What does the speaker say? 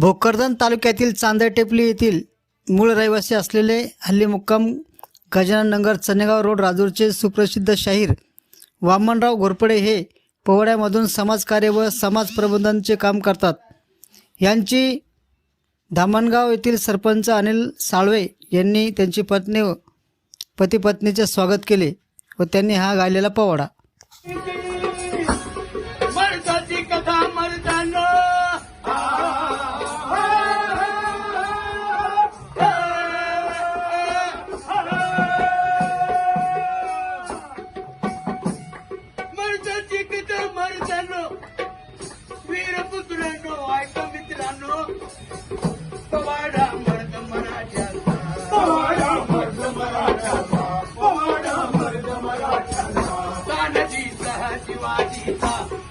भोकरदन तालुक्यातील चांदरटेपली येथील मूळ रहिवासी असलेले हल्ली मुक्काम गजानन नगर चनेगाव रोड राजूरचे सुप्रसिद्ध शाहीर वामनराव घोरपडे हे पोवाड्यामधून समाजकार्य व समाज प्रबंधनचे काम करतात. यांची धामणगाव येथील सरपंच अनिल साळवे यांनी त्यांची पत्नी व स्वागत केले व त्यांनी हा गायलेला पोवाडा Eita!